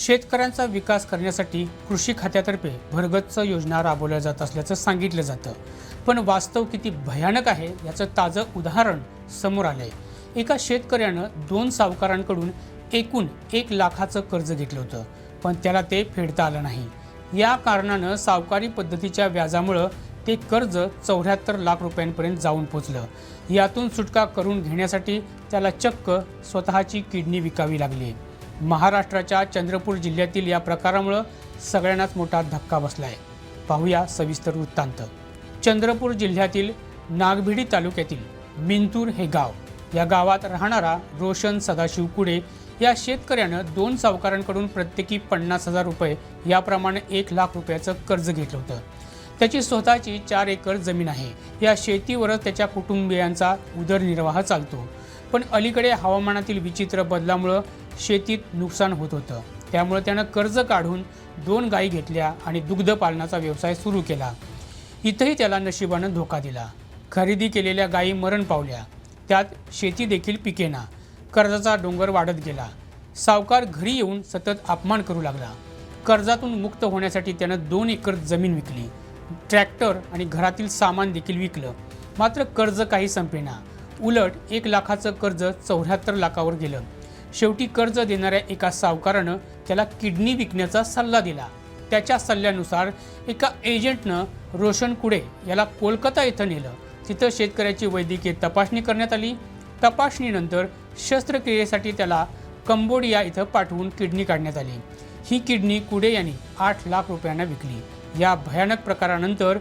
शेतकऱ्यांचा विकास करण्यासाठी कृषी खात्यातर्फे भरगच्च योजना राबवल्या जात असल्याचं सांगितलं जातं. पण वास्तव किती भयानक आहे याचं ताजं उदाहरण समोर आलं आहे एका शेतकऱ्यानं दोन सावकारांकडून एकूण एक लाखाचं कर्ज घेतलं होतं पण त्याला ते फेडता आलं नाही. या कारणानं सावकारी पद्धतीच्या व्याजामुळं ते कर्ज चौऱ्याहत्तर लाख रुपयांपर्यंत जाऊन पोचलं. यातून सुटका करून घेण्यासाठी त्याला चक्क स्वतःची किडनी विकावी लागली. महाराष्ट्राच्या चंद्रपूर जिल्ह्यातील या प्रकारामुळं सगळ्यांनाच मोठा धक्का बसला आहे पाहूया सविस्तर वृत्तांत. चंद्रपूर जिल्ह्यातील नागभिडी तालुक्यातील मिंतूर हे गाव या गावात राहणारा रोशन सदाशिव कुडे या शेतकऱ्यानं दोन सावकारांकडून प्रत्येकी पन्नास हजार रुपये याप्रमाणे एक लाख रुपयाचं कर्ज घेतलं होतं. त्याची स्वतःची चार एकर जमीन आहे. या शेतीवरच त्याच्या कुटुंबियांचा उदरनिर्वाह चालतो. पण अलीकडे हवामानातील विचित्र बदलामुळं शेतीत नुकसान होत होतं. त्यामुळे त्यानं कर्ज काढून दोन गायी घेतल्या आणि दुग्ध पालनाचा व्यवसाय सुरू केला. इथंही त्याला नशिबानं धोका दिला. खरेदी केलेल्या गायी मरण पावल्या. त्यात शेती देखील पिकेना. कर्जाचा डोंगर वाढत गेला. सावकार घरी येऊन सतत अपमान करू लागला. कर्जातून मुक्त होण्यासाठी त्यानं दोन एकर जमीन विकली. ट्रॅक्टर आणि घरातील सामान देखील विकलं. मात्र कर्ज काही संपेना. उलट एक लाखाचं कर्ज चौऱ्याहत्तर लाखावर गेलं. शेवटी कर्ज देणाऱ्या एका सावकारानं त्याला किडनी विकण्याचा सल्ला दिला. त्याच्या सल्ल्यानुसार एका एजंटनं रोशन कुडे याला कोलकाता इथं नेलं. तिथं शेतकऱ्याची वैद्यकीय तपासणी करण्यात आली. तपासणीनंतर शस्त्रक्रियेसाठी त्याला कंबोडिया इथं पाठवून किडनी काढण्यात आली. ही किडनी कुडे यांनी आठ लाख रुपयांना विकली. या भयानक प्रकारानंतर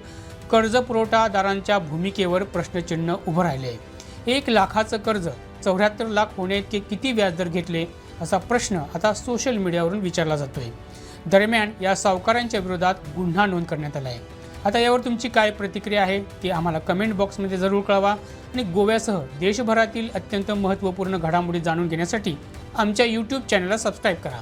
कर्ज पुरवठादारांच्या भूमिकेवर प्रश्नचिन्ह उभं राहिले. एक लाखाचं कर्ज चौऱ्याहत्तर लाख होण्याइतके किती व्याजदर घेतले असा प्रश्न आता सोशल मीडियावरून विचारला जातोय. दरम्यान या सावकारांच्या विरोधात गुन्हा नोंद करण्यात आला आहे आता यावर तुमची काय प्रतिक्रिया आहे ती आम्हाला कमेंट बॉक्समध्ये जरूर कळवा आणि गोव्यासह देशभरातील अत्यंत महत्त्वपूर्ण घडामोडी जाणून घेण्यासाठी आमच्या यूट्यूब चॅनलला सबस्क्राईब करा.